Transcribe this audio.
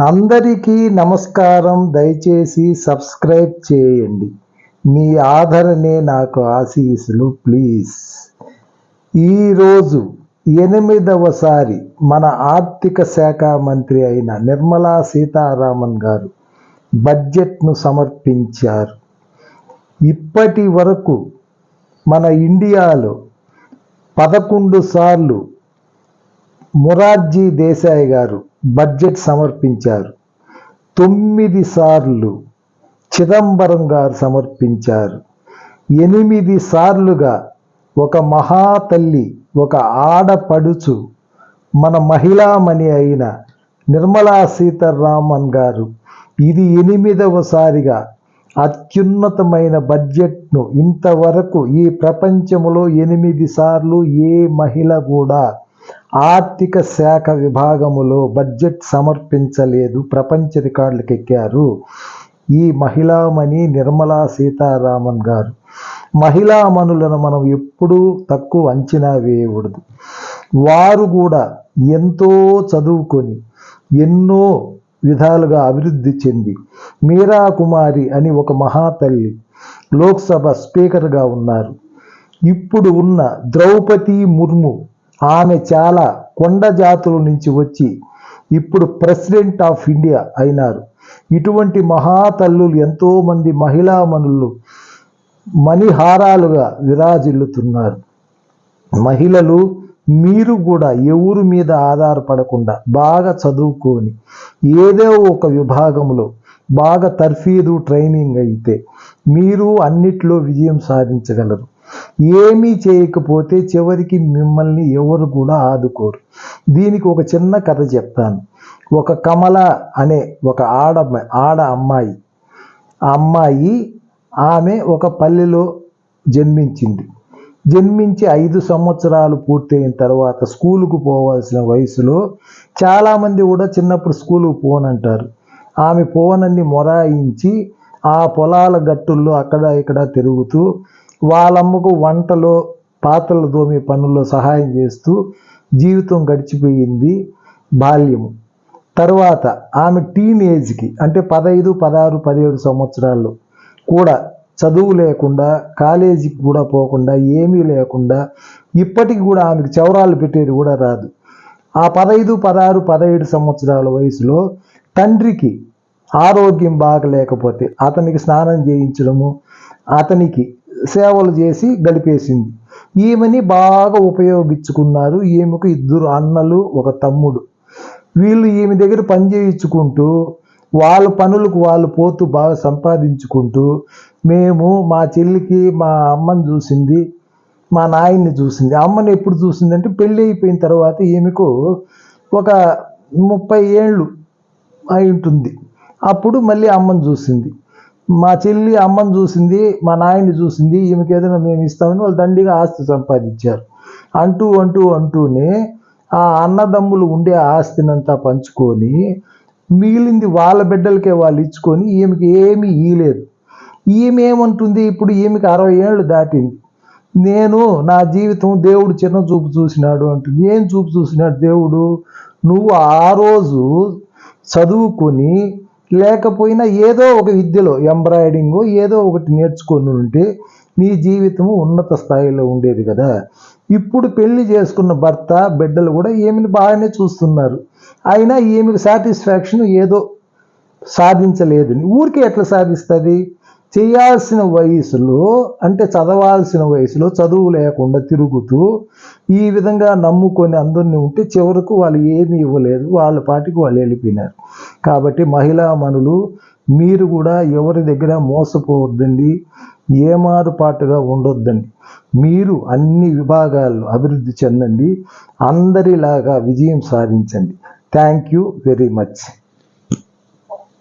అందరికీ నమస్కారం. దయచేసి సబ్స్క్రైబ్ చేయండి. మీ ఆదరణే నాకు ఆశీస్సులు. ప్లీజ్. ఈరోజు ఎనిమిదవసారి మన ఆర్థిక శాఖ మంత్రి అయిన నిర్మలా సీతారామన్ గారు బడ్జెట్ను సమర్పించారు. ఇప్పటి వరకు మన ఇండియాలో పదకొండు సార్లు మొరార్జీ దేశాయ్ గారు బడ్జెట్ సమర్పించారు. తొమ్మిది సార్లు చిదంబరం గారు సమర్పించారు. ఎనిమిది సార్లుగా ఒక మహాతల్లి ఒక ఆడపడుచు మన మహిళామణి అయిన నిర్మలా సీతారామన్ గారు ఇది ఎనిమిదవసారిగా అత్యున్నతమైన బడ్జెట్ను ఇంతవరకు ఈ ప్రపంచంలో ఎనిమిది సార్లు ఏ మహిళ కూడా ఆర్థిక శాఖ విభాగములో బడ్జెట్ సమర్పించలేదు. ప్రపంచ రికార్డులకు ఎక్కారు. ఈ మహిళామణి నిర్మలా సీతారామన్ గారు. మహిళామణులను మనం ఎప్పుడూ తక్కువ అంచనా వేయకూడదు. వారు కూడా ఎంతో చదువుకొని ఎన్నో విధాలుగా అభివృద్ధి చెంది మీరా కుమారి అని ఒక మహాతల్లి లోక్సభ స్పీకర్గా ఉన్నారు. ఇప్పుడు ఉన్న ద్రౌపది ముర్ము ఆమె చాలా కొండ జాతుల నుంచి వచ్చి ఇప్పుడు ప్రెసిడెంట్ ఆఫ్ ఇండియా అయినారు. ఇటువంటి మహాతల్లులు ఎంతోమంది మహిళామణులు మణిహారాలుగా విరాజిల్లుతున్నారు. మహిళలు మీరు కూడా ఎవరి మీద ఆధారపడకుండా బాగా చదువుకొని ఏదో ఒక విభాగంలో బాగా తర్ఫీదు ట్రైనింగ్ అయితే మీరు అన్నిట్లో విజయం సాధించగలరు. ఏమీ చేయకపోతే చివరికి మిమ్మల్ని ఎవరు కూడా ఆదుకోరు. దీనికి ఒక చిన్న కథ చెప్తాను. ఒక కమల అనే ఒక ఆడ ఆడ అమ్మాయి ఆ అమ్మాయి ఆమె ఒక పల్లెలో జన్మించింది. జన్మించి ఐదు సంవత్సరాలు పూర్తయిన తర్వాత స్కూలుకు పోవాల్సిన వయసులో చాలామంది కూడా చిన్నప్పుడు స్కూలుకు పోనంటారు. ఆమె పోనన్ని మొరాయించి ఆ పొలాల గట్టుల్లో అక్కడ ఇక్కడ తిరుగుతూ వాళ్ళమ్మకు వంటలో పాత్రలు దోమి పనుల్లో సహాయం చేస్తూ జీవితం గడిచిపోయింది బాల్యము. తర్వాత ఆమె టీనేజ్కి అంటే పదహైదు పదహారు పదిహేడు సంవత్సరాల్లో కూడా చదువు లేకుండా కాలేజీకి కూడా పోకుండా ఏమీ లేకుండా ఇప్పటికి కూడా ఆమెకు చౌరాలు పెట్టేది కూడా రాదు. ఆ పదహైదు పదహారు పదహేడు సంవత్సరాల వయసులో తండ్రికి ఆరోగ్యం బాగలేకపోతే అతనికి స్నానం చేయించడము అతనికి సేవలు చేసి గడిపేసింది. ఈమెని బాగా ఉపయోగించుకున్నారు. ఈమెకు ఇద్దరు అన్నలు ఒక తమ్ముడు. వీళ్ళు ఈమె దగ్గర పని చేయించుకుంటూ వాళ్ళ పనులకు వాళ్ళు పోతూ బాగా సంపాదించుకుంటూ మేము మా చెల్లికి మా అమ్మని చూసింది మా నాయన్ని చూసింది. అమ్మని ఎప్పుడు చూసింది అంటే పెళ్ళి అయిపోయిన తర్వాత ఈమెకు ఒక ముప్పై ఏళ్ళు అయి ఉంటుంది. అప్పుడు మళ్ళీ అమ్మని చూసింది. మా చెల్లి అమ్మని చూసింది మా నాయన్ని చూసింది ఈమెకి ఏదైనా మేము ఇస్తామని వాళ్ళు దండిగా ఆస్తి సంపాదించారు. అంటూ అంటూ అంటూనే ఆ అన్నదమ్ములు ఉండే ఆస్తినంతా పంచుకొని మిగిలింది వాళ్ళ బిడ్డలకే వాళ్ళు ఇచ్చుకొని ఈమెకి ఏమీ ఇయలేదు ఈమె ఏమంటుంది? ఇప్పుడు ఈమెకి అరవై ఏళ్ళు దాటింది. నేను నా జీవితం దేవుడు చిన్న చూపు చూసినాడు అంటుంది. ఏం చూపు చూసినాడు దేవుడు? నువ్వు ఆ రోజు చదువుకొని లేకపోయినా ఏదో ఒక విద్యలో ఎంబ్రాయిడింగ్ ఏదో ఒకటి నేర్చుకొని ఉంటే నీ జీవితం ఉన్నత స్థాయిలో ఉండేది కదా. ఇప్పుడు పెళ్ళి చేసుకున్న భర్త బిడ్డలు కూడా ఏమిని బాగానే చూస్తున్నారు. అయినా ఈమెకు సాటిస్ఫాక్షన్ ఏదో సాధించలేదని ఊరికే ఎట్లా సాధిస్తుంది? చేయాల్సిన వయసులో అంటే చదవాల్సిన వయసులో చదువు లేకుండా తిరుగుతూ ఈ విధంగా నమ్ముకొని అందరినీ ఉంటే చివరకు వాళ్ళు ఏమీ ఇవ్వలేదు. వాళ్ళ పాటికి వాళ్ళు వెళ్ళిపోయినారు. కాబట్టి మహిళా మనులు మీరు కూడా ఎవరి దగ్గర మోసపోవద్దండి ఏమారుపాటుగా ఉండొద్దండి. మీరు అన్ని విభాగాల్లో అభివృద్ధి చెందండి అందరిలాగా విజయం సాధించండి. Thank you very much